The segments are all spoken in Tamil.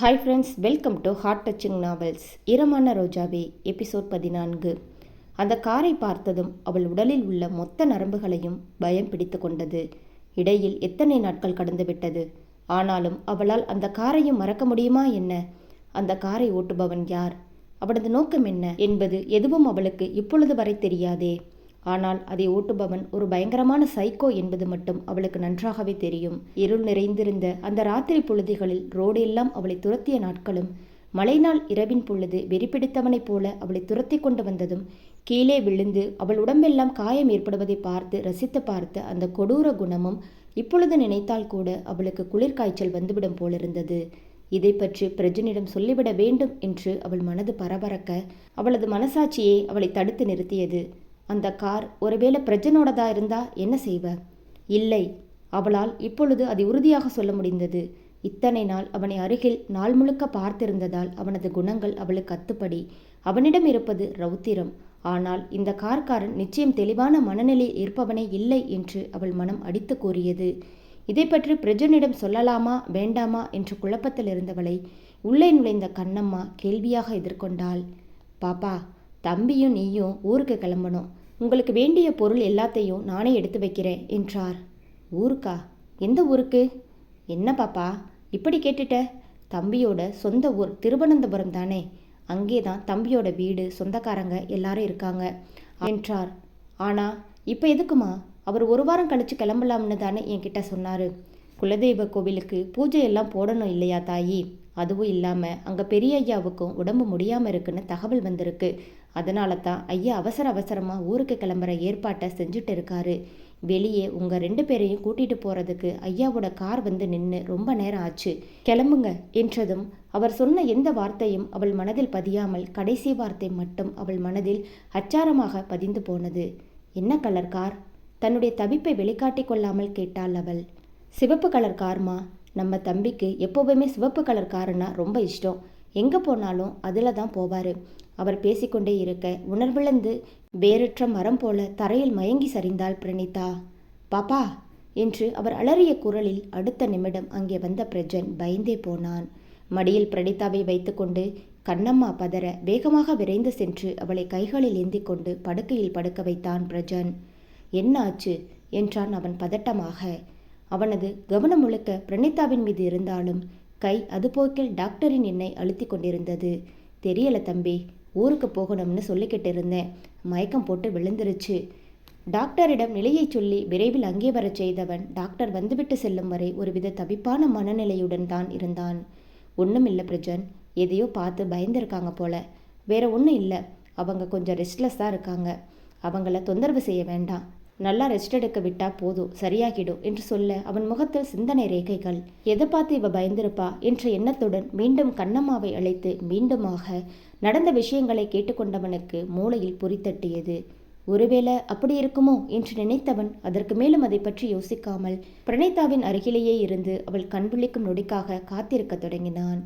Hi friends welcome to heart touching novels Eeramana Rojave episode பதினான்கு. அந்த காரை பார்த்ததும் அவள் உடலில் உள்ள மொத்த நரம்புகளையும் பயம் பிடித்து கொண்டது. இடையில் எத்தனை நாட்கள் கடந்துவிட்டது ஆனாலும் அவளால் அந்த காரையும் மறக்க முடியுமா என்ன? அந்த காரை ஓட்டுபவன் யார்? அவனது நோக்கம் என்ன என்பது எதுவும் அவளுக்கு இப்பொழுது வரை தெரியாதே. ஆனால் அதை ஓட்டுபவன் ஒரு பயங்கரமான சைக்கோ என்பது மட்டும் அவளுக்கு நன்றாகவே தெரியும். இருள் நிறைந்திருந்த அந்த ராத்திரி பொழுதுகளில் ரோடு எல்லாம் அவளை துரத்திய நாட்களும் மழைநாள் இரவின் பொழுது வெறிப்பிடித்தவனைப் போல அவளை துரத்தி கொண்டு வந்ததும் கீழே விழுந்து அவள் உடம்பெல்லாம் காயம் ஏற்படுவதை பார்த்து ரசித்து பார்த்த அந்த கொடூர குணமும் இப்பொழுது நினைத்தால் கூட அவளுக்கு குளிர்காய்ச்சல் வந்துவிடும் போலிருந்தது. இதை பற்றி பிரஜனிடம் சொல்லிவிட வேண்டும் என்று அவள் மனது பரபரக்க அவளது மனசாட்சியை அவளை தடுத்து நிறுத்தியது. அந்த கார் ஒருவேளை பிரஜனோடதா இருந்தா என்ன செய்வ? இல்லை. அவளால் இப்பொழுது அதை உறுதியாக சொல்ல முடிந்தது. இத்தனை நாள் அவனை அருகில் நாள் முழுக்க பார்த்திருந்ததால் அவனது குணங்கள் அவளுக்கு அத்துப்படி. அவனிடம் இருப்பது ரௌத்திரம். ஆனால் இந்த கார்காரன் நிச்சயம் தெளிவான மனநிலையில் இருப்பவனே இல்லை என்று அவள் மனம் அடித்து கூறியது. இதை பற்றி பிரஜனிடம் சொல்லலாமா வேண்டாமா என்று குழப்பத்தில் இருந்தவளை உள்ளே நுழைந்த கண்ணம்மா கேள்வியாக எதிர்கொண்டாள். பாப்பா தம்பியும் நீயும் ஊருக்கு கிளம்பணும். உங்களுக்கு வேண்டிய பொருள் எல்லாத்தையும் நானே எடுத்து வைக்கிறேன் என்றார். ஊருக்கா? எந்த ஊருக்கு? என்ன பாப்பா? இப்படி கேட்டுட்ட? தம்பியோட சொந்த ஊர் திருவனந்தபுரம் தானே? அங்கே தான் தம்பியோட வீடு சொந்தக்காரங்க எல்லாரும் இருக்காங்க என்றார். ஆனா இப்போ எதுக்குமா? அவர் ஒரு வாரம் கழிச்சு கிளம்பலாம்னு தானே என்கிட்ட சொன்னார். குலதெய்வ கோவிலுக்கு பூஜை எல்லாம் போடணும் இல்லையா தாயி? அதுவும் இல்லாமல் அங்கே பெரிய ஐயாவுக்கும் உடம்பு முடியாமல் இருக்குன்னு தகவல் வந்திருக்கு. அதனால தான் ஐயா அவசர அவசரமாக ஊருக்கு கிளம்புற ஏற்பாட்டை செஞ்சுட்டு இருக்காரு. வெளியே உங்கள் ரெண்டு பேரையும் கூட்டிகிட்டு போகிறதுக்கு ஐயாவோட கார் வந்து நின்று ரொம்ப நேரம் ஆச்சு. கிளம்புங்க என்றதும் அவர் சொன்ன எந்த வார்த்தையும் அவள் மனதில் பதியாமல் கடைசி வார்த்தை மட்டும் அவள் மனதில் அச்சாரமாக பதிந்து போனது. என்ன கலர் கார்? தன்னுடைய தவிப்பை வெளிக்காட்டி கொள்ளாமல் கேட்டாள் அவள். சிவப்பு கலர் கார்மா? நம்ம தம்பிக்கு எப்போவுமே சிவப்பு கலர் காருன்னா ரொம்ப இஷ்டம். எங்கே போனாலும் அதில் தான் போவார். அவர் பேசிக்கொண்டே இருக்க உணர்விழந்து வேறற்ற மரம் போல தரையில் மயங்கி சரிந்தாள் பிரணீதா. பாப்பா என்று அவர் அலறிய குரலில் அடுத்த நிமிடம் அங்கே வந்த பிரஜன் பயந்தே போனான். மடியில் பிரணிதாவை வைத்துக்கொண்டு கண்ணம்மா பதற வேகமாக விரைந்து சென்று அவளை கைகளில் ஏந்தி கொண்டு படுக்கையில் படுக்க வைத்தான் பிரஜன். என்ன ஆச்சு? என்றான் அவன் பதட்டமாக. அவனது கவனம் முழுக்க பிரணிதாவின் மீது இருந்தாலும் கை அதுபோக்கில் டாக்டரின் எண்ணை அழுத்தி கொண்டிருந்தது. தெரியல தம்பி ஊருக்கு போகணும்னு சொல்லிக்கிட்டு இருந்தேன். மயக்கம் போட்டு விழுந்துருச்சு. டாக்டரிடம் நிலையை சொல்லி விரைவில் அங்கே வரச் செய்தவன் டாக்டர் வந்துவிட்டு செல்லும் வரை ஒருவித தவிப்பான மனநிலையுடன் தான் இருந்தான். ஒன்றும் இல்லை பிரஜன் எதையோ பார்த்து பயந்துருக்காங்க போல. வேற ஒன்றும் இல்லை அவங்க கொஞ்சம் ரெஸ்ட்லெஸ்ஸாக இருக்காங்க. அவங்கள தொந்தரவு செய்ய வேண்டாம். நல்லா ரெஸ்ட் எடுக்க விட்டா போதும் சரியாகிடும் என்று சொல்ல அவன் முகத்தில் சிந்தனை ரேகைகள். எதை பார்த்து இவ பயந்திருப்பா? என்ற எண்ணத்துடன் மீண்டும் கண்ணம்மாவை அழைத்து மீண்டுமாக நடந்த விஷயங்களை கேட்டுக்கொண்டவனுக்கு மூளையில் பொறித்தட்டியது ஒருவேளை அப்படி இருக்குமோ? என்று நினைத்தவன் அதற்கு மேலும் அதை பற்றி யோசிக்காமல் பிரணீதாவின் அருகிலேயே இருந்து அவள் கண்விழிக்கும் நொடிக்காக காத்திருக்கத் தொடங்கினான்.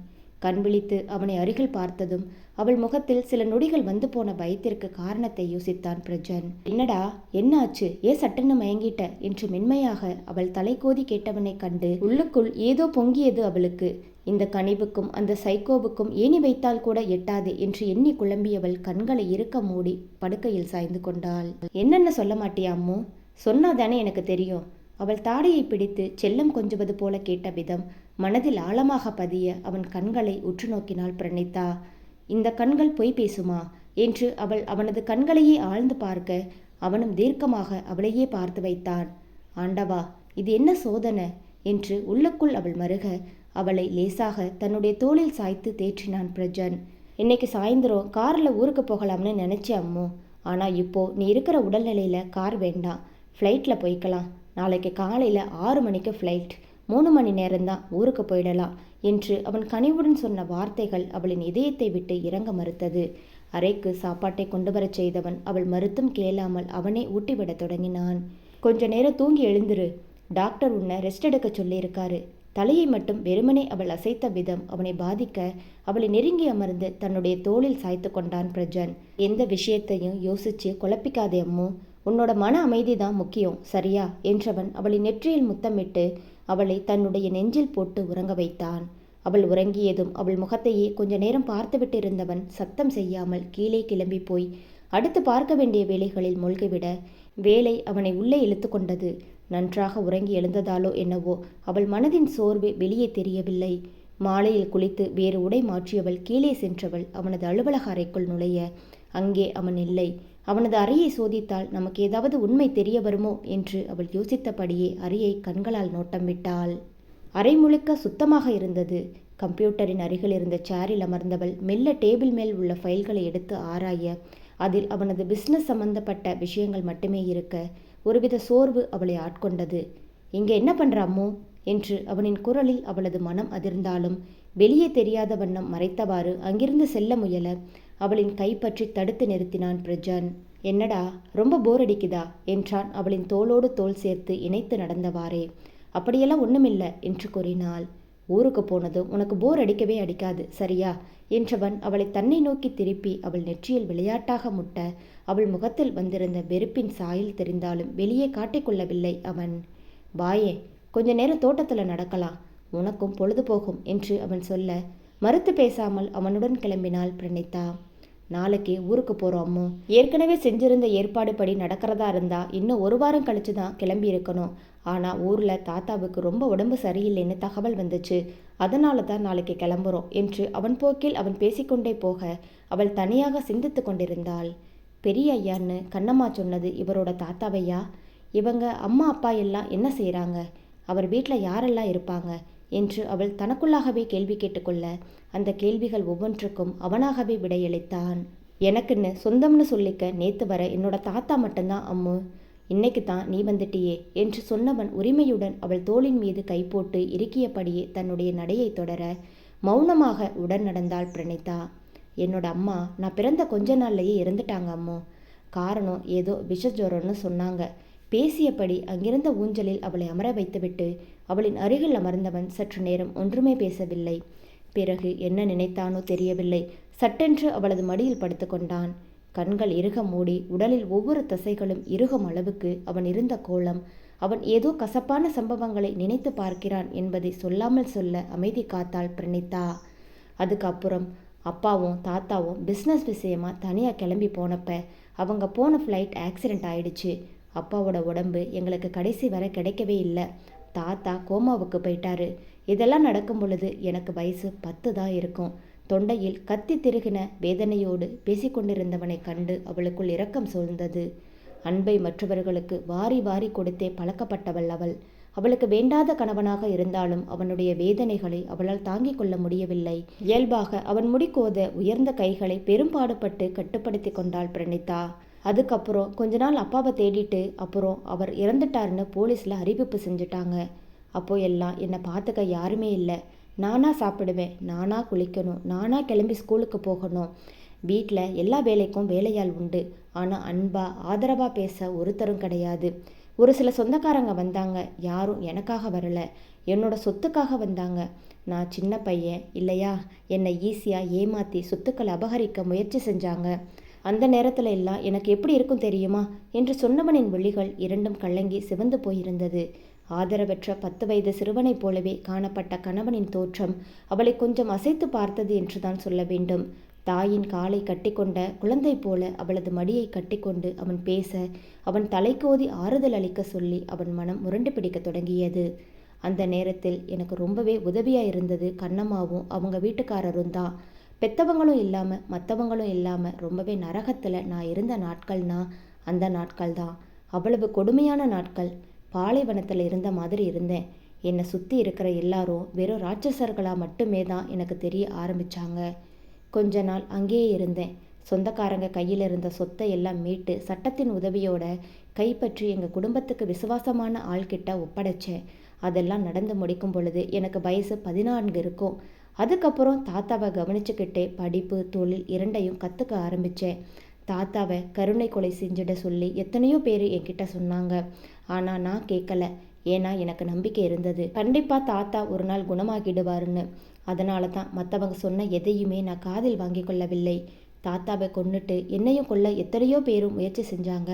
கண் விழித்து அவனை அருகில் பார்த்ததும் அவள் முகத்தில் சில நொடிகள் வந்து போன பயத்திற்கு காரணத்தை யோசித்தான் பிரஜன். என்னடா என்ன ஆச்சு? ஏன் சட்டென்னு மயங்கிட்ட? என்று மென்மையாக அவள் தலைகோதி கேட்டவனை கண்டு உள்ளுக்குள் ஏதோ பொங்கியது அவளுக்கு. இந்த கனிவுக்கும் அந்த சைக்கோவுக்கும் ஏணி வைத்தால் கூட எட்டாது என்று எண்ணி குழம்பியவள் கண்களை இருக்க மூடி படுக்கையில் சாய்ந்து கொண்டாள். என்னென்ன சொல்ல மாட்டியா அம்மு? சொன்னாதானே எனக்கு தெரியும். அவள் தாடையை பிடித்து செல்லம் கொஞ்சுவது போல கேட்ட விதம் மனதில் ஆழமாக பதிய அவன் கண்களை உற்று நோக்கினாள் பிரணீதா இந்த கண்கள் பொய் பேசுமா? என்று அவள் அவனது கண்களையே ஆழ்ந்து பார்க்க அவனும் தீர்க்கமாக அவளையே பார்த்து வைத்தான். ஆண்டவா இது என்ன சோதனை? என்று உள்ளுக்குள் அவள் மருக அவளை லேசாக தன்னுடைய தோளில் சாய்த்து தேற்றினான் பிரஜன். இன்னைக்கு சாயந்தரம் காரில் ஊருக்கு போகலாம்னு நினச்சேன் அம்மு. ஆனால் இப்போ நீ இருக்கிற உடல்நிலையில் கார் வேண்டாம். ஃப்ளைட்டில் போய்க்கலாம். நாளைக்கு காலையில் ஆறு மணிக்கு ஃப்ளைட். மூணு மணி நேரம்தான் ஊருக்கு போயிடலாம் என்று அவன் கனிவுடன் சொன்ன வார்த்தைகள் அவளின் இதயத்தை விட்டு இறங்க மறுத்தது. அறைக்கு சாப்பாட்டை கொண்டு வரச் செய்தவன் அவள் மறுத்தும் கேளாமல் அவனே ஊட்டிவிடத் தொடங்கினான். கொஞ்ச நேரம் தூங்கி எழுந்துரு. டாக்டர் உன்னை ரெஸ்ட் எடுக்க சொல்லியிருக்காரு. தலையை மட்டும் வெறுமனே அவள் அசைத்த விதம் அவனை பாதிக்க அவளை நெருங்கி அமர்ந்து தன்னுடைய தோளில் சாய்த்து கொண்டான் பிரஜன். எந்த விஷயத்தையும் யோசிச்சு குழப்பிக்காதே அம்மு. உன்னோட மன அமைதி தான் முக்கியம் சரியா? என்றவன் அவளை நெற்றியில் முத்தமிட்டு அவளை தன்னுடைய நெஞ்சில் போட்டு உறங்க வைத்தான். அவள் உறங்கியதும் அவள் முகத்தையே கொஞ்ச நேரம் பார்த்துவிட்டு இருந்தவன் சத்தம் செய்யாமல் கீழே கிளம்பி போய் அடுத்து பார்க்க வேண்டிய வேலைகளில் மூழ்கிவிட வேலை அவனை உள்ளே இழுத்து கொண்டது. நன்றாக உறங்கி எழுந்ததாலோ என்னவோ அவள் மனதின் சோர்வு வெளியே தெரியவில்லை. மாலையில் குளித்து வேறு உடை மாற்றியவள் கீழே சென்றவள் அவனது அலுவலக அறைக்குள் நுழைய அங்கே அவன் இல்லை. அவனது அறையை சோதித்தால் நமக்கு ஏதாவது உண்மை தெரிய வருமோ என்று அவள் யோசித்தபடியே அறையை கண்களால் நோட்டம் விட்டாள். அறை முழுக்க சுத்தமாக இருந்தது. கம்ப்யூட்டரின் அருகில் இருந்த சேரில் அமர்ந்தவள் மெல்ல டேபிள் மேல் உள்ள ஃபைல்களை எடுத்து ஆராய அதில் அவனது பிஸ்னஸ் சம்பந்தப்பட்ட விஷயங்கள் மட்டுமே இருக்க ஒருவித சோர்வு அவளை ஆட்கொண்டது. இங்கே என்ன பண்ற என்று அவனின் குரலில் அவளது மனம் அதிர்ந்தாலும் வெளியே தெரியாத வண்ணம் மறைத்தவாறு அங்கிருந்து செல்ல முயல. அவளின் கைப்பற்றி தடுத்து நிறுத்தினான் பிரஜன். என்னடா ரொம்ப போர் அடிக்குதா? என்றான் அவளின் தோளோடு தோல் சேர்த்து இணைத்து நடந்தவாறே. அப்படியெல்லாம் ஒன்றுமில்லை என்று கூறினாள். ஊருக்கு போனதும் உனக்கு போர் அடிக்கவே அடிக்காது சரியா? என்றவன் அவளை தன்னை நோக்கி திருப்பி அவள் நெற்றியில் விளையாட்டாக முட்ட அவள் முகத்தில் வந்திருந்த வெறுப்பின் சாயில் தெரிந்தாலும் வெளியே காட்டிக்கொள்ளவில்லை அவன். வாயே கொஞ்ச நேரம் தோட்டத்தில் நடக்கலாம். உனக்கும் பொழுது போகும் என்று அவன் சொல்ல மறுத்து பேசாமல் அவனுடன் கிளம்பினாள் பிரணிதா. நாளைக்கு ஊருக்கு போகிறோம் அம்மு. ஏற்கனவே செஞ்சிருந்த ஏற்பாடு படி நடக்கிறதா இருந்தால் இன்னும் ஒரு வாரம் கழிச்சு தான் கிளம்பி இருக்கணும். ஆனால் ஊரில் தாத்தாவுக்கு ரொம்ப உடம்பு சரியில்லைன்னு தகவல் வந்துச்சு. அதனால தான் நாளைக்கு கிளம்புறோம் என்று அவன் போக்கில் அவன் பேசிக்கொண்டே போக அவள் தனியாக சிந்தித்து கொண்டிருந்தாள். பெரிய ஐயான்னு கண்ணம்மா சொன்னது இவரோட தாத்தாவையா? இவங்க அம்மா அப்பா எல்லாம் என்ன செய்கிறாங்க அவர் வீட்டில் யாரெல்லாம் இருப்பாங்க? என்று அவள் தனக்குள்ளாகவே கேள்வி கேட்டுக்கொள்ள அந்த கேள்விகள் ஒவ்வொன்றுக்கும் அவனாகவே விடையளித்தான். எனக்குன்னு சொந்தம்னு சொல்லிக்க நேத்து வர என்னோட தாத்தா மட்டும்தான் அம்மு. இன்னைக்கு தான் நீ வந்துட்டியே என்று சொன்னவன் உரிமையுடன் அவள் தோளின் மீது கை போட்டு இறுக்கியபடியே தன்னுடைய நடையை தொடர மௌனமாக உடன் நடந்தாள் பிரணீதா. என்னோட அம்மா நான் பிறந்த கொஞ்ச நாள்லயே இறந்துட்டாங்க அம்மோ. காரணம் ஏதோ விஷஜுரம்னு சொன்னாங்க. பேசியபடி அங்கிருந்த ஊஞ்சலில் அவளை அமர வைத்துவிட்டு அவளின் அருகில் அமர்ந்தவன் சற்று நேரம் ஒன்றுமே பேசவில்லை. பிறகு என்ன நினைத்தானோ தெரியவில்லை. சட்டென்று அவளது மடியில் படுத்துக்கொண்டான் கண்கள் இறுக மூடி உடலில் ஒவ்வொரு தசைகளும் இறுகும் அளவுக்கு அவன் இருந்த கோலம். அவன் ஏதோ கசப்பான சம்பவங்களை நினைத்து பார்க்கிறான் என்பதை சொல்லாமல் சொல்ல அமைதி காத்தாள் பிரணித்தா அதுக்கப்புறம் அப்பாவும் தாத்தாவும் பிஸ்னஸ் விஷயமா தனியாக கிளம்பி போனப்ப அவங்க போன ஃப்ளைட் ஆக்சிடெண்ட் ஆயிடுச்சு. அப்பாவோட உடம்பு எங்களுக்கு கடைசி வரை கிடைக்கவே இல்லை. தாத்தா கோமாவுக்கு போயிட்டாரு. இதெல்லாம் நடக்கும் பொழுது எனக்கு வயசு பத்து தான் இருக்கும். தொண்டையில் கத்தி திருகின வேதனையோடு பேசிக்கொண்டிருந்தவனை கண்டு அவளுக்குள் இரக்கம் சூழ்ந்தது. அன்பை மற்றவர்களுக்கு வாரி வாரி கொடுத்தே பழக்கப்பட்டவள் அவள். அவளுக்கு வேண்டாத கணவனாக இருந்தாலும் அவனுடைய வேதனைகளை அவளால் தாங்கிக் கொள்ள முடியவில்லை. இயல்பாக அவன் முடிக்கோத உயர்ந்த கைகளை பெரும்பாடுபட்டு கட்டுப்படுத்தி கொண்டாள் பிரணிதா. அதுக்கப்புறம் கொஞ்ச நாள் அப்பாவை தேடிட்டு அப்புறம் அவர் இறந்துட்டாருன்னு போலீஸில் அறிவிப்பு செஞ்சுட்டாங்க. அப்போ எல்லாம் என்னை பார்த்துக்க யாருமே இல்லை. நானாக சாப்பிடுவேன். நானாக குளிக்கணும். நானாக கிளம்பி ஸ்கூலுக்கு போகணும். வீட்டில் எல்லா வேலைக்கும் வேலையால் உண்டு. ஆனால் அன்பாக ஆதரவாக பேச ஒருத்தரும் கிடையாது. ஒரு சில சொந்தக்காரங்க வந்தாங்க. யாரும் எனக்காக வரல. என்னோட சொத்துக்காக வந்தாங்க. நான் சின்ன பையன். இல்லையா? என்னை ஈஸியாக ஏமாற்றி சொத்துக்களை அபகரிக்க முயற்சி செஞ்சாங்க. அந்த நேரத்தில் எல்லாம் எனக்கு எப்படி இருக்கும் தெரியுமா? என்று சொன்னவனின் விழிகள் இரண்டும் கலங்கி சிவந்து போயிருந்தது. ஆதரவற்ற பத்து வயது சிறுவனைப் போலவே காணப்பட்ட கணவனின் தோற்றம் அவளை கொஞ்சம் அசைத்து பார்த்தது என்றுதான் சொல்ல வேண்டும். தாயின் காலை கட்டிக்கொண்ட குழந்தை போல அவளது மடியை கட்டிக்கொண்டு அவன் பேச அவன் தலைக்கோதி ஆறுதல் அளிக்க சொல்லி அவன் மனம் முரண்டு பிடிக்க தொடங்கியது. அந்த நேரத்தில் எனக்கு ரொம்பவே உதவியாக இருந்தது கண்ணம்மாவும் அவங்க வீட்டுக்காரரும் தான். பெத்தவங்களும் இல்லாமல் மற்றவங்களும் இல்லாமல் ரொம்பவே நரகத்தில் நான் இருந்த நாட்கள்னா அந்த நாட்கள் தான் அவ்வளவு கொடுமையான நாட்கள். பாலைவனத்தில் இருந்த மாதிரி இருந்தேன். என்னை சுற்றி இருக்கிற எல்லாரும் வெறும் ராட்சசர்களாக மட்டுமே தான் எனக்கு தெரிய ஆரம்பித்தாங்க கொஞ்ச நாள் அங்கேயே இருந்தேன். சொந்தக்காரங்க கையில் இருந்த சொத்தை எல்லாம் மீட்டு சட்டத்தின் உதவியோட கைப்பற்றி எங்கள் குடும்பத்துக்கு விசுவாசமான ஆள்கிட்ட ஒப்படைச்சேன். அதெல்லாம் நடந்து முடிக்கும் பொழுது எனக்கு வயசு பதினான்கு இருக்கும். அதுக்கப்புறம் தாத்தாவை கவனிச்சுக்கிட்டே படிப்பு தொழில் இரண்டையும் கற்றுக்க ஆரம்பித்தேன் தாத்தாவை கருணை கொலை செஞ்சிட சொல்லி எத்தனையோ பேர் என்கிட்ட சொன்னாங்க. ஆனால் நான் கேட்கல ஏன்னா எனக்கு நம்பிக்கை இருந்தது. கண்டிப்பாக தாத்தா ஒரு நாள் குணமாகிடுவாருன்னு அதனால தான் மற்றவங்க சொன்ன எதையுமே நான் காதில் வாங்கி கொள்ளவில்லை. தாத்தாவை கொன்னுட்டு என்னையும் கொல்ல எத்தனையோ பேரும் முயற்சி செஞ்சாங்க.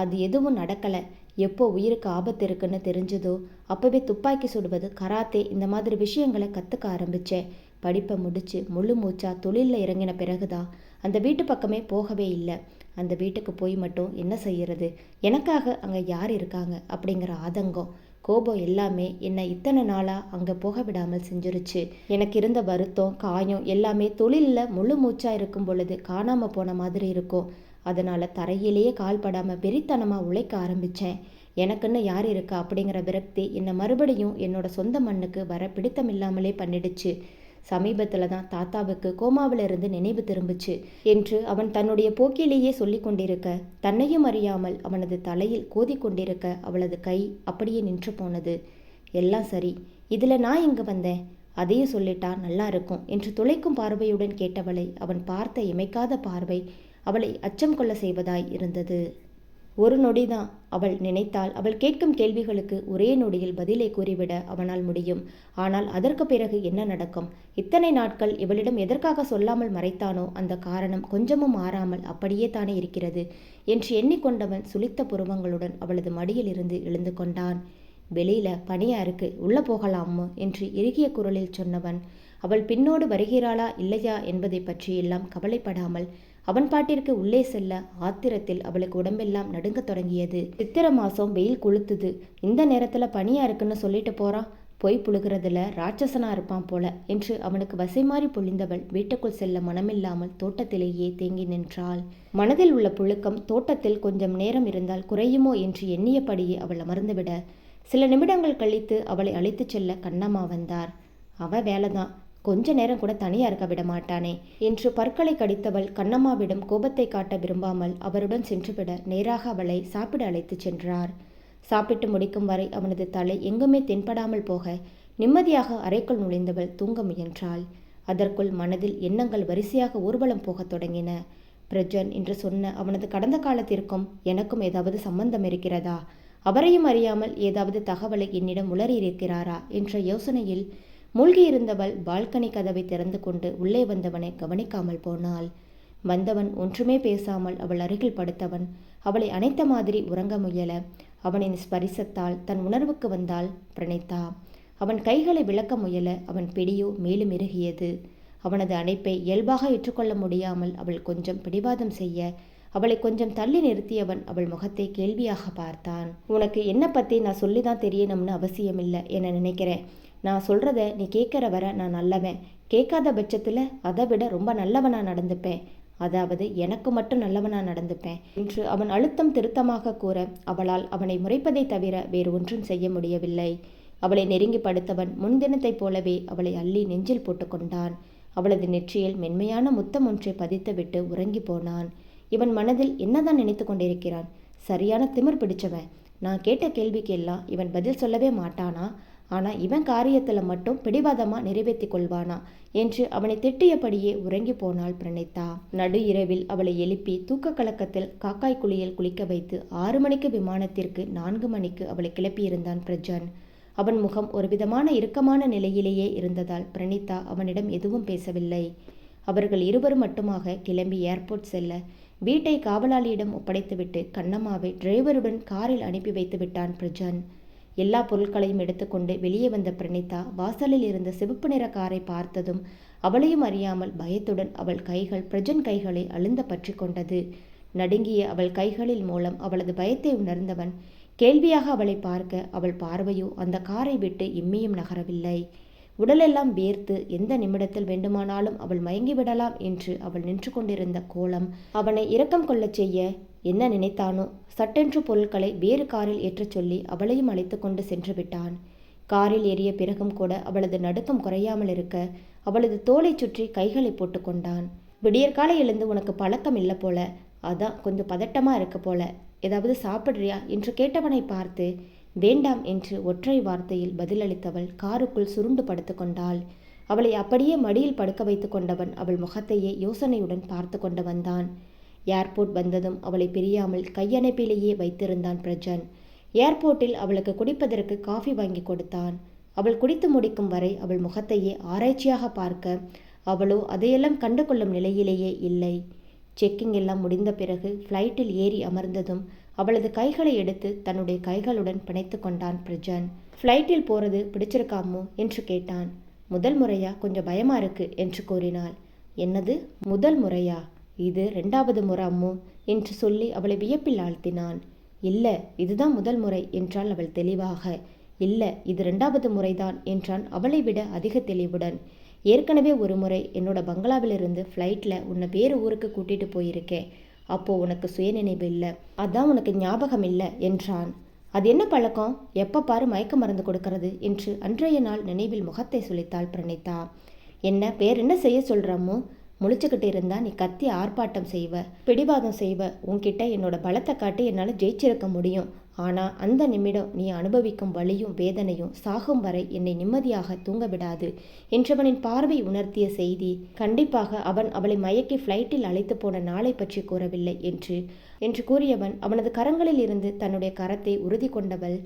அது எதுவும் நடக்கலை. எப்போ உயிருக்கு ஆபத்து இருக்குன்னு தெரிஞ்சதோ அப்போவே துப்பாக்கி சுடுவது கராத்தே இந்த மாதிரி விஷயங்களை கற்றுக்க ஆரம்பித்தேன் படிப்பை முடித்து முழு மூச்சா தொழிலில் இறங்கின பிறகுதான் அந்த வீட்டு பக்கமே போகவே இல்லை. அந்த வீட்டுக்கு போய் மட்டும் என்ன செய்யறது? எனக்காக அங்கே யார் இருக்காங்க? அப்படிங்கிற ஆதங்கம் கோபம் எல்லாமே என்னை இத்தனை நாளாக அங்கே போக விடாமல் செஞ்சிருச்சு. எனக்கு இருந்த வருத்தம் காயம் எல்லாமே தொழிலில் முழு மூச்சாக இருக்கும் பொழுது காணாமல் போன மாதிரி இருக்கும். அதனால் தரையிலேயே கால் படாமல் வெறித்தனமாக உழைக்க ஆரம்பித்தேன் எனக்குன்னு யார் இருக்கா அப்படிங்கிற விரக்தி என்னை மறுபடியும் என்னோட சொந்த மண்ணுக்கு வர பிடித்தமில்லாமலே பண்ணிடுச்சு. சமீபத்தில் தான் தாத்தாவுக்கு கோமாவிலிருந்து நினைவு திரும்புச்சு என்று அவன் தன்னுடைய போக்கிலேயே சொல்லி கொண்டிருக்க தன்னையும் அறியாமல் அவனது தலையில் கோதி கொண்டிருக்க அவளது கை அப்படியே நின்று போனது. எல்லாம் சரி இதில் நான் இங்கே வந்தேன்? அதையும் சொல்லிட்டா நல்லா இருக்கும் என்று துளைக்கும் பார்வையுடன் கேட்டவளை அவன் பார்த்த இமைக்காத பார்வை அவளை அச்சம் கொள்ள செய்வதாய் இருந்தது. ஒரு நொடிதான் அவள் நினைத்தால் அவள் கேட்கும் கேள்விகளுக்கு ஒரே நொடியில் பதிலை கூறிவிட அவனால் முடியும். ஆனால் அதற்கு பிறகு என்ன நடக்கும்? இத்தனை நாட்கள் இவளிடம் எதற்காக சொல்லாமல் மறைத்தானோ அந்த காரணம் கொஞ்சமும் மாறாமல் அப்படியே தானே இருக்கிறது என்று எண்ணிக்கொண்டவன் சுளித்த புருவங்களுடன் அவளது மடியில் இருந்து எழுந்து கொண்டான். வெளியில பனியா இருக்கு உள்ள போகலாமோ என்று இறுகிய குரலில் சொன்னவன் அவள் பின்னோடு வருகிறாளா இல்லையா என்பதை பற்றியெல்லாம் கவலைப்படாமல் அவன் பாட்டிற்கு உள்ளே செல்ல ஆத்திரத்தில் அவளுக்கு உடம்பெல்லாம் நடுங்க தொடங்கியது. சித்திர மாசம் வெயில் கொளுத்துது. இந்த நேரத்துல பனியா இருக்குன்னு சொல்லிட்டு போறான் பொய் புழுகிறதுல ராட்சசனா இருப்பான் போல என்று அவனுக்கு வசைமாறி பொழிந்தவள் வீட்டுக்குள் செல்ல மனமில்லாமல் தோட்டத்திலேயே தேங்கி நின்றாள். மனதில் உள்ள புழுக்கம் தோட்டத்தில் கொஞ்சம் நேரம் இருந்தால் குறையுமோ என்று எண்ணியபடியே அவள் அமர்ந்துவிட சில நிமிடங்கள் கழித்து அவளை அழைத்துச் செல்ல கண்ணம்மா வந்தார். அவ வேலைதான். கொஞ்ச நேரம் கூட தனியாக இருக்க விட மாட்டானே என்று பற்களை கடித்தவள் கண்ணம்மாவிடம் கோபத்தை காட்ட விரும்பாமல் அவருடன் சென்றுவிட நேராக அவளை சாப்பிட அழைத்துச் சென்றார். சாப்பிட்டு முடிக்கும் வரை அவனது தலை எங்குமே தென்படாமல் போக நிம்மதியாக அறைக்குள் நுழைந்தவள் தூங்க முயன்றாள். அதற்குள் மனதில் எண்ணங்கள் வரிசையாக ஊர்வலம் போகத் தொடங்கின. பிரஜன் என்று சொன்ன அவனது கடந்த காலத்திற்கும் எனக்கும் ஏதாவது சம்பந்தம் இருக்கிறதா? அவரையும் அறியாமல் ஏதாவது தகவலை என்னிடம் உளறியிருக்கிறாரா? என்ற யோசனையில் மூழ்கியிருந்தவள் பால்கனி கதவை திறந்து கொண்டு உள்ளே வந்தவனை கவனிக்காமல் போனாள். வந்தவன் ஒன்றுமே பேசாமல் அவள் அருகில் படுத்தவன். அவளை அணைத்த மாதிரி உறங்க முயல. அவனின் ஸ்பரிசத்தால் தன் உணர்வுக்கு வந்தால் பிரணயித்தா அவன் கைகளை விளக்க முயல. அவன் பிடியோ மேலும் இறுகியது. அவனது அணைப்பை இயல்பாக ஏற்றுக்கொள்ள முடியாமல் அவள் கொஞ்சம் பிடிவாதம் செய்ய அவளை கொஞ்சம் தள்ளி நிறுத்தியவன் அவள் முகத்தை கேள்வியாக பார்த்தான். உனக்கு என்ன பற்றி நான் சொல்லி தான் தெரியணும்னு அவசியமில்லை என நினைக்கிறேன் நான் சொல்கிறத நீ கேட்குற வர நான் நல்லவன். கேட்காத பட்சத்தில் அதை விட ரொம்ப நல்லவனாக நடந்துப்பேன். அதாவது எனக்கு மட்டும் நல்லவனாக நடந்துப்பேன். என்று அவன் அழுத்தம் திருத்தமாக கூற அவளால் அவனை முறைப்பதை தவிர வேறு ஒன்றும் செய்ய முடியவில்லை. அவளை நெருங்கி படுத்தவன் முன்தினத்தைப் போலவே அவளை அள்ளி நெஞ்சில் போட்டுக்கொண்டான் அவளது நெற்றியில் மென்மையான முத்தம் ஒன்றை பதித்துவிட்டு உறங்கி போனான். இவன் மனதில் என்னதான் நினைத்து கொண்டிருக்கிறான்? சரியான திமிர் பிடிச்சவன். நான் கேட்ட கேள்விக்கு எல்லாம் இவன் பதில் சொல்லவே மாட்டானா? ஆனால் இவன் காரியத்தில் மட்டும் பிடிவாதமாக நிறைவேற்றி கொள்வானா என்று அவனை திட்டியபடியே உறங்கி போனாள் பிரணயித்தா நடு இரவில் அவளை எழுப்பி தூக்க கலக்கத்தில் காக்காய் குளியல் குளிக்க வைத்து ஆறு மணிக்கு விமானத்திற்கு நான்கு மணிக்கு அவளை கிளப்பியிருந்தான் பிரஜன். அவன் முகம் ஒரு விதமான இறுக்கமான நிலையிலேயே இருந்ததால் பிரணீதா அவனிடம் எதுவும் பேசவில்லை. அவர்கள் இருவரும் மட்டுமாக கிளம்பி ஏர்போர்ட் செல்ல வீட்டை காவலாளியிடம் ஒப்படைத்துவிட்டு கண்ணம்மாவை டிரைவருடன் காரில் அனுப்பி வைத்து விட்டான் பிரஜன். எல்லா பொருட்களையும் எடுத்துக்கொண்டு வெளியே வந்த பிரணீதா வாசலில் இருந்த சிவப்பு நிற காரை பார்த்ததும் அவளையும் அறியாமல் பயத்துடன் அவள் கைகள் பிரஜன் கைகளை அழுந்த பற்றி கொண்டது. நடுங்கிய அவள் கைகளில் மூலம் அவளது பயத்தை உணர்ந்தவன் கேள்வியாக அவளை பார்க்க அவள் பார்வையோ அந்த காரை விட்டு இம்மியும் நகரவில்லை. உடலெல்லாம் வேர்த்து எந்த நிமிடத்தில் வேண்டுமானாலும் அவள் மயங்கிவிடலாம் என்று அவள் நின்று கொண்டிருந்த கோலம் அவனை இரக்கம் கொள்ளச் செய்ய என்ன நினைத்தானோ? சட்டென்று பொருட்களை வேறு காரில் ஏற்றச் சொல்லி அவளையும் அழைத்து கொண்டு சென்று விட்டான். காரில் ஏறிய பிறகும் கூட அவளது நடுக்கம் குறையாமல் இருக்க அவளது தோலை சுற்றி கைகளை போட்டுக்கொண்டான் விடியற்காலை எழுந்து உனக்கு பழக்கம் இல்லை போல. அதான் கொஞ்சம் பதட்டமா இருக்க போல. ஏதாவது சாப்பிட்றியா? என்று கேட்டவனை பார்த்து வேண்டாம் என்று ஒற்றை வார்த்தையில் பதிலளித்தவள் காருக்குள் சுருண்டு படுத்துக்கொண்டாள் அவளை அப்படியே மடியில் படுக்க வைத்து கொண்டவன் அவள் முகத்தையே யோசனையுடன் பார்த்து கொண்டு வந்தான். ஏர்போர்ட் வந்ததும் அவளை பிரியாமல் கையணைப்பிலேயே வைத்திருந்தான் பிரஜன். ஏர்போர்ட்டில் அவளுக்கு குடிப்பதற்கு காஃபி வாங்கி கொடுத்தான். அவள் குடித்து முடிக்கும் வரை அவள் முகத்தையே ஆராய்ச்சியாக பார்க்க அவளோ அதையெல்லாம் கண்டு கொள்ளும் நிலையிலேயே இல்லை. செக்கிங் எல்லாம் முடிந்த பிறகு ஃப்ளைட்டில் ஏறி அமர்ந்ததும் அவளது கைகளை எடுத்து தன்னுடைய கைகளுடன் பிணைத்து கொண்டான் பிரஜன். ஃப்ளைட்டில் போறது பிடிச்சிருக்காமோ? என்று கேட்டான். முதல் முறையா? கொஞ்சம் பயமா இருக்கு என்று கூறினாள். என்னது? முதல் முறையா? இது ரெண்டாவது முறை அம்மு என்று சொல்லி அவளை வியப்பில் ஆழ்த்தினான். இல்லை இதுதான் முதல் முறை என்றாள் அவள் தெளிவாக. இல்லை இது ரெண்டாவது முறைதான் என்றான் அவளை விட அதிக தெளிவுடன். ஏற்கனவே ஒரு முறை என்னோட பங்களாவிலிருந்து ஃப்ளைட்டில் உன்னை வேறு ஊருக்கு கூட்டிட்டு போயிருக்கேன். அப்போது உனக்கு சுயநினைவு இல்லை. அதான் உனக்கு ஞாபகம் இல்லை என்றான். அது என்ன பழக்கம்? எப்போ பாரு மயக்க மருந்து கொடுக்கறது என்று அன்றைய நாள் நினைவில் முகத்தை சுழித்தாள் பிரணீதா. என்ன வேற என்ன செய்ய சொல்கிறமோ முழிச்சுக்கிட்டு இருந்தா நீ கத்தி ஆர்ப்பாட்டம் செய்வ பிடிவாதம் செய்வ. உன்கிட்ட என்னோட பலத்தை காட்டி என்னால் ஜெயிச்சிருக்க முடியும். ஆனால் அந்த நிமிடம் நீ அனுபவிக்கும் வலியும் வேதனையும் சாகும் வரை என்னை நிம்மதியாக தூங்க விடாது. என்றவனின் பார்வை உணர்த்திய செய்தி கண்டிப்பாக அவன் அவளை மயக்கி ஃப்ளைட்டில் அழைத்து போன நாளை பற்றி கூறவில்லை என்று. என்று கூறியவன் அவனது கரங்களில் இருந்து தன்னுடைய கரத்தை உறுதி கொண்டவள்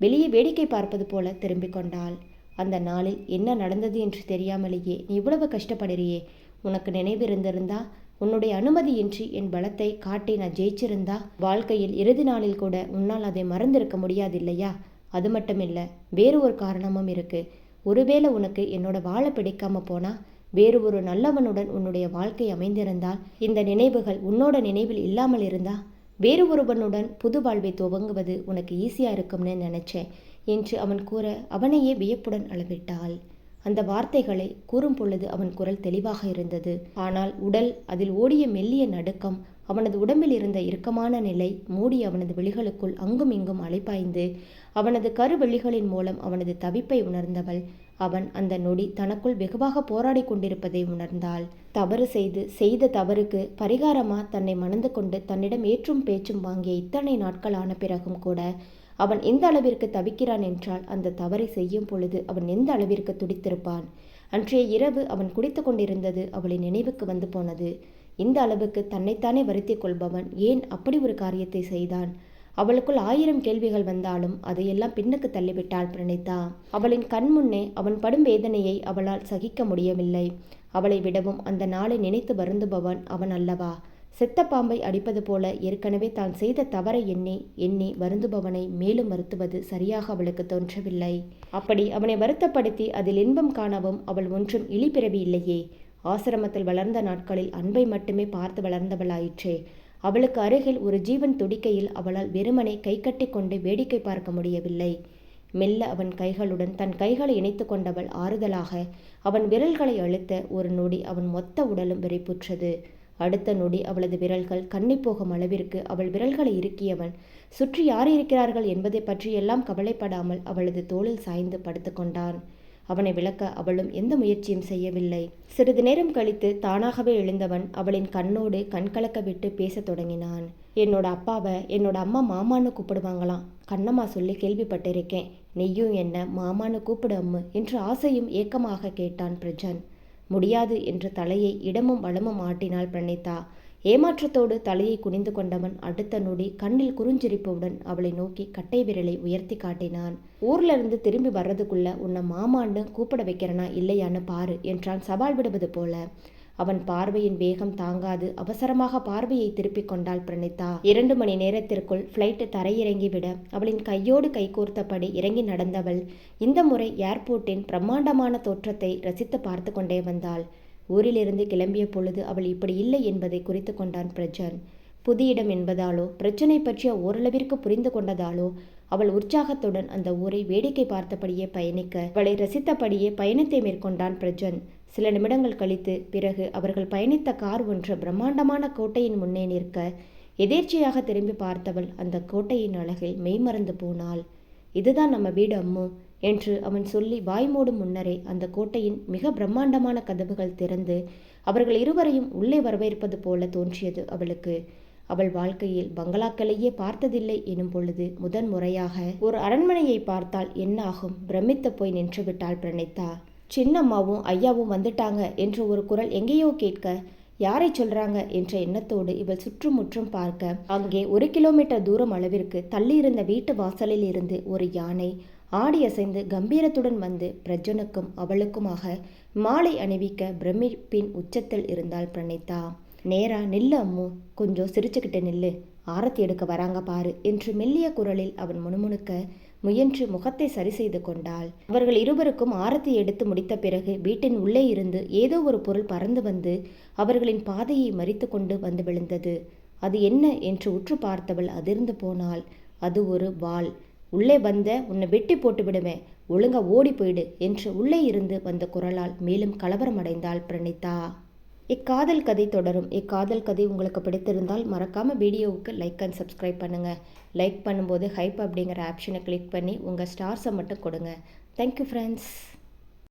வெளியே வேடிக்கை பார்ப்பது போல திரும்பிக் கொண்டாள். அந்த நாளில் என்ன நடந்தது என்று தெரியாமலேயே நீ இவ்வளவு கஷ்டப்படுறியே. உனக்கு நினைவிருந்திருந்தா உன்னுடைய அனுமதியின்றி என் பலத்தை காட்டி நான் ஜெயிச்சிருந்தா வாழ்க்கையில் இறுதி நாளில் கூட உன்னால் அதை மறந்திருக்க முடியாது இல்லையா அது மட்டும் இல்லை வேறு ஒரு காரணமும் இருக்கு. ஒருவேளை உனக்கு என்னோட வாழை பிடிக்காம போனா வேறு ஒரு நல்லவனுடன் உன்னுடைய வாழ்க்கை அமைந்திருந்தால் இந்த நினைவுகள் உன்னோட நினைவில் இல்லாமல் இருந்தா வேறு ஒருவனுடன் புது வாழ்வை துவங்குவது உனக்கு ஈஸியா இருக்கும்னு நினைச்சேன் என்று அவன் கூற அவனையே வியப்புடன் அளவிட்டாள். அந்த வார்த்தைகளை கூறும் பொழுது அவன் குரல் தெளிவாக இருந்தது. ஆனால் உடல் அதில் ஓடிய மெல்லிய நடுக்கம் அவனது உடம்பில் இருந்த இறுக்கமான நிலை மூடி அவனது விழிகளுக்குள் அங்கும் இங்கும் அலைப்பாய்ந்து அவனது கருவெளிகளின் மூலம் அவனது தவிப்பை உணர்ந்தவள். அவன் அந்த நொடி தனக்குள் வெகுவாக போராடி கொண்டிருப்பதை உணர்ந்தாள். தவறு செய்து செய்த தவறுக்கு பரிகாரமா தன்னை மணந்து கொண்டு தன்னிடம் ஏற்றும் பேச்சும் வாங்கிய இத்தனை நாட்கள் ஆன பிறகும் கூட அவன் எந்த அளவிற்கு தவிக்கிறான் என்றால் அந்த தவறை செய்யும் பொழுது அவன் எந்த அளவிற்கு துடித்திருப்பான்? அன்றைய இரவு அவன் குடித்து கொண்டிருந்தது அவளின் நினைவுக்கு வந்து போனது. இந்த அளவுக்கு தன்னைத்தானே வருத்தி கொள்பவன் ஏன் அப்படி ஒரு காரியத்தை செய்தான்? அவளுக்குள் ஆயிரம் கேள்விகள் வந்தாலும் அதையெல்லாம் பின்னுக்கு தள்ளிவிட்டாள் பிரணீதா. அவளின் கண் முன்னே அவன் படும் வேதனையை அவளால் சகிக்க முடியவில்லை. அவளை விடவும் அந்த நாளை நினைத்து வருந்துபவன் அவன் அல்லவா? செத்த பாம்பை அடிப்பது போல ஏற்கனவே தான் செய்த தவறை எண்ணி எண்ணி வருந்துபவனை மேலும் வருத்துவது சரியாக அவளுக்கு தோன்றவில்லை. அப்படி அவனை வருத்தப்படுத்தி அதில் இன்பம் காணவும் அவள் ஒன்றும் இழிபிறவி இல்லையே. ஆசிரமத்தில் வளர்ந்த நாட்களில் அன்பை மட்டுமே பார்த்து வளர்ந்தவளாயிற்றே. அவளுக்கு அருகில் ஒரு ஜீவன் துடிக்கையில் அவளால் வெறுமனை கை கட்டி கொண்டு வேடிக்கை பார்க்க முடியவில்லை. மெல்ல அவன் கைகளுடன் தன் கைகளை இணைத்து கொண்டவள் ஆறுதலாக அவன் விரல்களை அழுத்த ஒரு நொடி அவன் மொத்த உடலும் விரைப்புற்றது. அடுத்த நொடி அவளது விரல்கள் கண்ணி போகும் அளவிற்கு அவள் விரல்களை இறுக்கியவன். சுற்றி யார் இருக்கிறார்கள் என்பதை பற்றி எல்லாம் கவலைப்படாமல் அவளது தோளில் சாய்ந்து படுத்துக்கொண்டான் அவனை விளக்க அவளும் எந்த முயற்சியும் செய்யவில்லை. சிறிது நேரம் கழித்து தானாகவே எழுந்தவன் அவளின் கண்ணோடு கண்கலக்க விட்டு பேசத் தொடங்கினான். என்னோட அப்பாவை என்னோட அம்மா மாமான்னு கூப்பிடுவாங்களாம். கண்ணம்மா சொல்லி கேள்விப்பட்டிருக்கேன். நெய்யும் என்ன மாமான்னு கூப்பிடு அம்மு என்று ஆசையும் ஏக்கமாக கேட்டான் பிரஜன். முடியாது என்று தலையை இடமும் வளமும் ஆட்டினாள் பிரணீதா. ஏமாற்றத்தோடு தலையை குனிந்து கொண்டவன் அடுத்த நொடி கண்ணில் குறுஞ்சிரிப்புடன் அவளை நோக்கி கட்டை விரலை உயர்த்தி காட்டினான். ஊர்ல இருந்து திரும்பி வர்றதுக்குள்ள உன்னை மாமான்னு கூப்பிட வைக்கிறனா இல்லையான்னு பாரு என்றான் சவால் விடுவது போல. அவன் பார்வையின் வேகம் தாங்காது. அவசரமாக பார்வையை திருப்பிக் கொண்டாள் பிரணீதா இரண்டு மணி நேரத்திற்குள் ஃப்ளைட் தரையிறங்கிவிட அவளின் கையோடு கைகோர்த்தபடி இறங்கி நடந்தவள் இந்த முறை ஏர்போர்ட்டின் பிரம்மாண்டமான தோற்றத்தை ரசித்து பார்த்து கொண்டே வந்தாள். ஊரிலிருந்து கிளம்பிய பொழுது அவள் இப்படி இல்லை என்பதை குறித்து கொண்டான் பிரஜன். புதியிடம் என்பதாலோ பிரச்சனை பற்றிய ஓரளவிற்கு புரிந்து கொண்டதாலோ அவள் உற்சாகத்துடன் அந்த ஊரை வேடிக்கை பார்த்தபடியே பயணிக்க அவளை ரசித்தபடியே பயணத்தை மேற்கொண்டான் பிரஜன். சில நிமிடங்கள் கழித்து பிறகு அவர்கள் பயணித்த கார் ஒன்று பிரம்மாண்டமான கோட்டையின் முன்னே நிற்க எதேர்ச்சியாக திரும்பி பார்த்தவள் அந்த கோட்டையின் அழகில் மெய்மறந்து போனாள். இதுதான் நம்ம வீடு அம்மு என்று அவன் சொல்லி வாய் மூடும் முன்னரே அந்த கோட்டையின் மிக பிரம்மாண்டமான கதவுகள் திறந்து அவர்கள் இருவரையும் உள்ளே வரவேற்பது போல தோன்றியது அவளுக்கு. அவள் வாழ்க்கையில் பங்களாக்களையே பார்த்ததில்லை எனும் பொழுது முதன் முறையாக ஒரு அரண்மனையை பார்த்தால் என்ன ஆகும்? பிரமித்து போய் நின்று விட்டாள் பிரணீதா. சின்னம்மாவும் ஐயாவும் வந்துட்டாங்க என்று ஒரு குரல் எங்கேயோ கேட்க யாரை சொல்றாங்க? என்ற எண்ணத்தோடு இவள் சுற்றுமுற்றும் பார்க்க அங்கே ஒரு கிலோமீட்டர் தூரம் அளவிற்கு தள்ளியிருந்த வீட்டு வாசலில் இருந்து ஒரு யானை ஆடி அசைந்து கம்பீரத்துடன் வந்து பிரஜனுக்கும் அவளுக்குமாக மாலை அணிவிக்க பிரமிப்பின் உச்சத்தில் இருந்தால் பிரணீதா. நேரா நில்லு அம்மு கொஞ்சம் சிரிச்சுக்கிட்டு நில்லு ஆரத்தி எடுக்க வராங்க பாரு என்று மெல்லிய குரலில் அவன் முணுமுணுக்க முயன்று முகத்தை சரி செய்து கொண்டாள். அவர்கள் இருவருக்கும் ஆரத்தி எடுத்து முடித்த பிறகு வீட்டின் உள்ளே இருந்து ஏதோ ஒரு பொருள் பறந்து வந்து அவர்களின் பாதையை மறித்து கொண்டு வந்து விழுந்தது. அது என்ன என்று உற்று பார்த்தவள் அதிர்ந்து போனாள். அது ஒரு வாள். உள்ளே வந்த உன்னை வெட்டி போட்டு விடுவேன் ஒழுங்கா ஓடி போயிடு என்று உள்ளே இருந்து வந்த குரலால் மேலும் கலவரமடைந்தாள் பிரணீதா. இக்காதல் கதை தொடரும். இக்காதல் கதை உங்களுக்கு பிடித்திருந்தால் மறக்காம வீடியோவுக்கு லைக் அண்ட் சப்ஸ்கிரைப் பண்ணுங்கள் லைக் பண்ணும்போது ஹைப் அப்படிங்கிற ஆப்ஷனை கிளிக் பண்ணி உங்கள் ஸ்டார்ஸை மட்டும் கொடுங்க. Thank you friends